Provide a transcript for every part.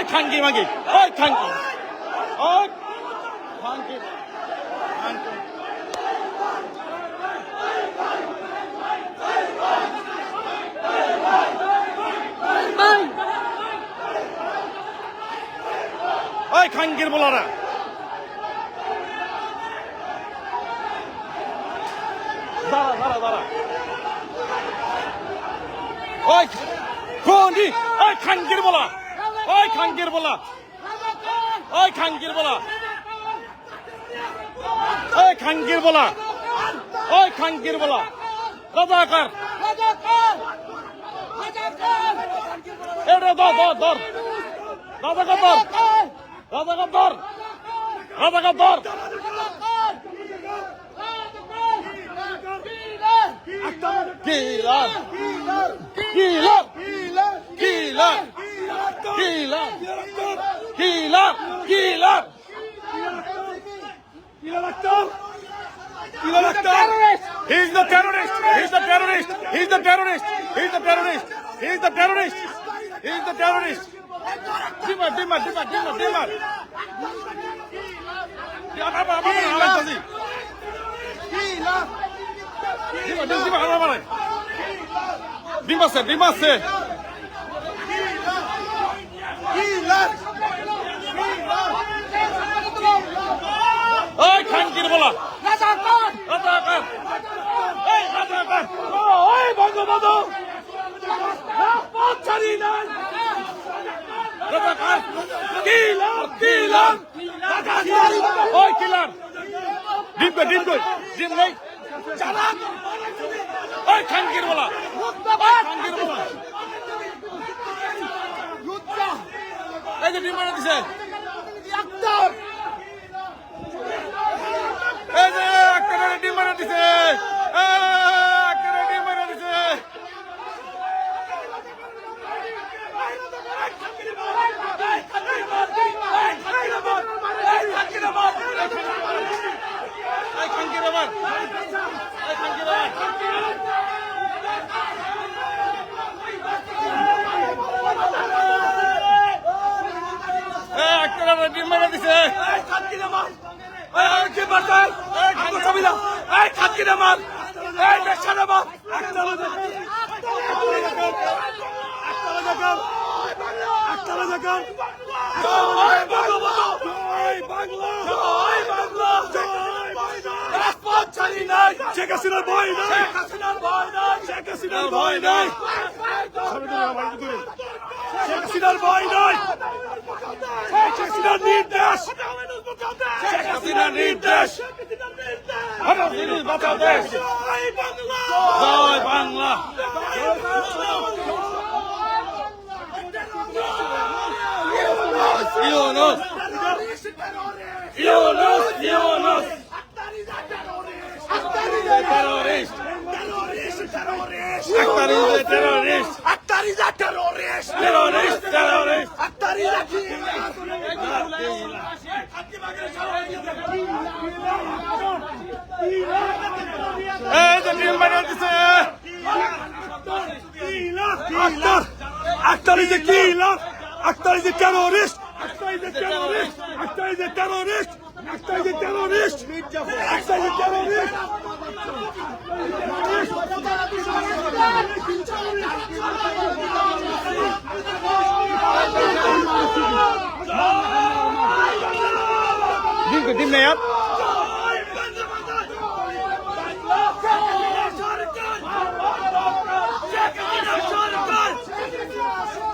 ওই খাঙ্কি মাঙ্কি ওই খাঙ্কি ওই খাঙ্কি খাঙ্কি ওই খাঙ্কির বলারা দাঁড়া দাঁড়া দাঁড়া ওই কোনি ওই খাঙ্কির বলা ওই খাঙ্কির বলা। ওই খাঙ্কির বলা। ওই খাঙ্কির বলা। ওই খাঙ্কির বলা। রাজাকার। এটা ধর ধর ধর রাজাকার ধর রাজাকার ধর রাজাকার ধর killer killer. Killer. Killer. Killer killer He's the terrorist. He's the terrorist. He's the terrorist. He's the terrorist. He's the terrorist. He's the terrorist. Dimar, dimar, dimar, dimar, dimar. Apa apa apa apa tadi? Dimar, dimar, ওই খানকির বলা। ওই বঙ্গবন্ধু পৌঁছানি নাই। কিলার কিলার ওই কিলার ডিম কই ডিম কই ডিম নেই ওই খানকির বলা। খানকির বলা। এই যে ডিম মারা দিছে এই যে একটা ডিম মারা দিছে একটা ডিম মারা দিছে এই খানকির আবার এই খানকির আবার এই একটা ডিম মারা দিছে শেখ হাসিনার ভয় নাই। শেখ ভয় নাই। শেখ হাসিনার ভয় নাই। শেখ ভয় নাই। শেখ হাসিনার নির্দেশ। শেখ নির্দেশ। জিনিস বাঁচাও দেশ জয় Bangla Yunus Yunus Yunus terrorist a terrorist Akhtar is a terrorist. terrorist terrorist Akhtar is a এই যে ডিম মারা দিছে Akhtar, Akhtar is a killer. Akhtar is a terrorist. Akhtar is a terrorist. Akhtar is a terrorist. Akhtar is a terrorist. Akhtar is a terrorist.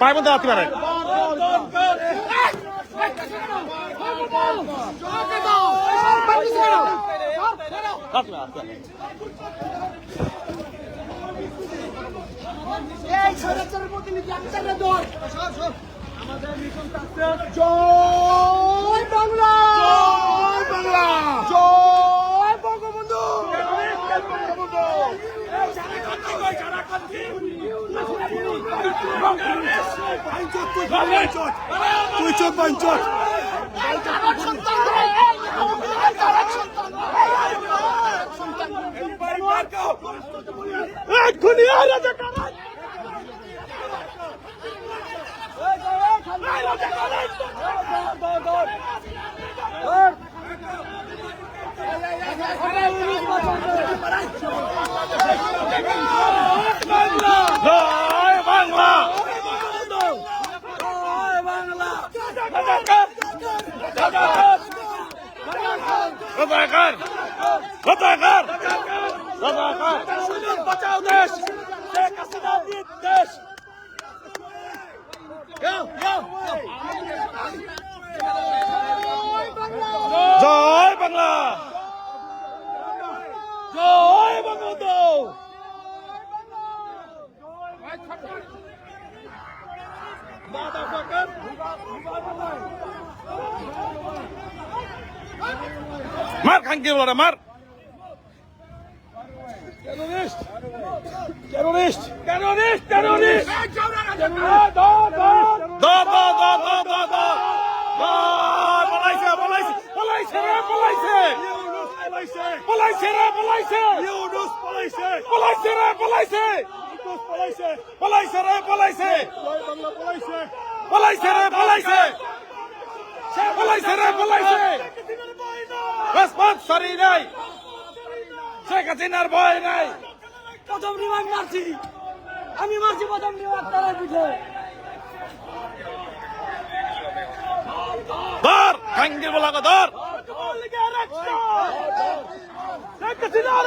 পায়ের মধ্যে আসতে পারে আসতে পারে, আসতে পারে। এই স্বৈরাচারের প্রতিনিধি আক্তারের দল জয় বাংলা জয় বাংলা জয় তুই চোখ সন্তান এক্ষুনি রাজাকার রাজাকার রাজাকার বাঁচাও দেশ। শেখ হাসিনা দেশ জয় বাংলা। জয় বঙ্গবন্ধু মার খাঙ্কি বলা মার। Terrorist terrorist terrorist terrorist. পলাইছে পলাইছে পলাইছে রে পলাইছে পলাইছে রে পলাইছে পলাইছে পলাইছে রে পলাইছে পলাইছে রে পলাইছে পলাইছে রে পলাইছে পলাইছে রে পলাইছে রাজপথ সারি নাই। শেখ হাসিনার ভয় নাই। প্রথম রিমান্ড মারছি। আমি মারছি প্রথম রিমান্ড তারা পিঠে। ধর খাঙ্কি বলা ধর। শেখ হাসিনার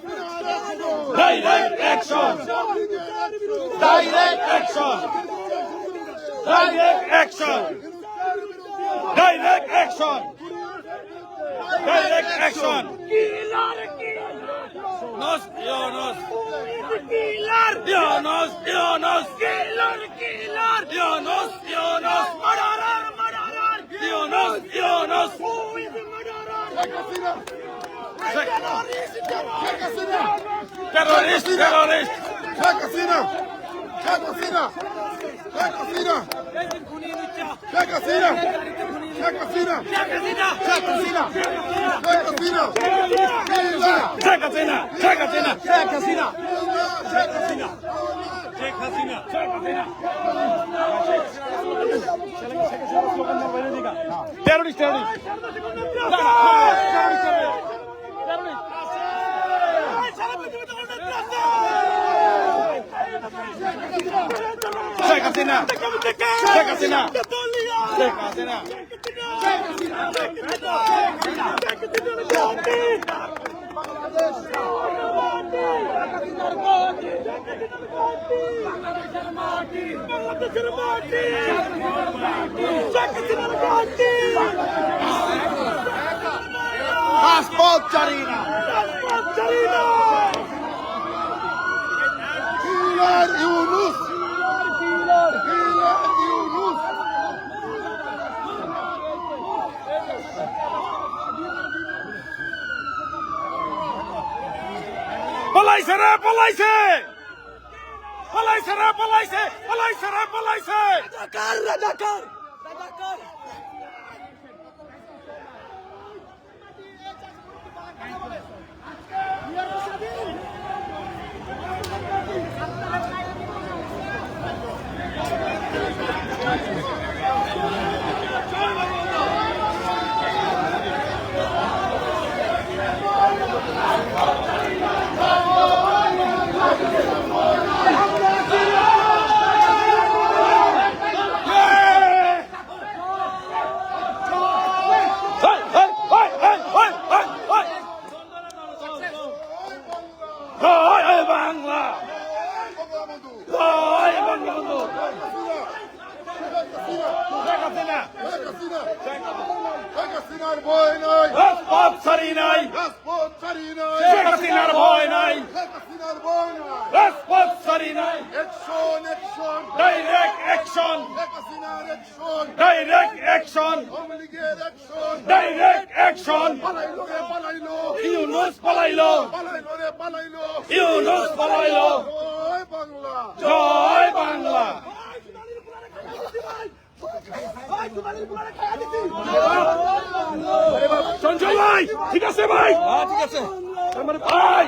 দেখো হেই, তুই কাশি। জয় Bangla direct action direct action direct action direct action direct action direct action direct action Nos, Ionos. Killer. Ionos, Ionos. Killer, killer. Ionos, Ionos. Murderer, murderer. Ionos, Ionos. Who is the murderer? Terrorist, terrorist. Sheikh Hasina, Sheikh Hasina, Sheikh Hasina, Sheikh Hasina, Sheikh Hasina, Sheikh Hasina. Terrorist, terrorist. Terrorist, terrorist. Sheikh Hasina. Sheikh Hasina. Sheikh Hasina. Passport চারি না ইউনুস ইউনুস পলাইছে রে পলাইছে! পলাইছে রে পলাইছে পলাইছে রে পলাইছে! রাজাকার রাজাকার! রাজাকার হেই, হাসিনার ভয় নাই। রাজপথ ছাড়ি নাই। রাজপথ ছাড়ি নাই। শেখ হাসিনার ভয় নাই। শেখ হাসিনার নাই। রাজপথ ছাড়ি নাই। Action action direct action direct action Awami লীগের অ্যাকশন ডাইরেক্ট অ্যাকশন পালাইলো রে পালাইলো। ইউনুস পালাইলো। পালাইলো রে পালাইলো। ইউনুস পালাইলো। জয় বাংলা। জয় বাংলা। চঞ্চল ভাই ঠিক আছে ভাই? হ্যাঁ ঠিক আছে। ভাই।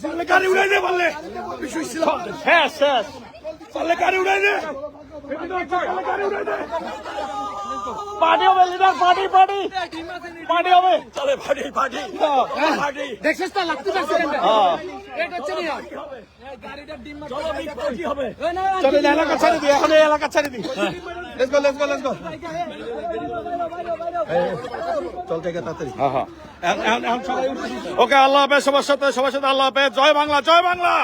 পারলে গাড়ি উড়াই দে পারলে। শেষ শেষ। পারলে গাড়ি উড়াই দে। পার্টি হবে লিডার পার্টি পার্টি। পার্টি হবে। চলে পার্টি পার্টি। পার্টি। দেখছিস তো লাগতে এটা হচ্ছে না চলে এলাকা ছাড়ি দি এখন এই এলাকা ছাড়ি দি let's go let's go let's go চল থেকে তাড়াতাড়ি হ্যাঁ হ্যাঁ ওকে আল্লাহ হাফেজ সবার সাথে সবার সাথে আল্লাহ হাফেজ জয় বাংলা জয় বাংলা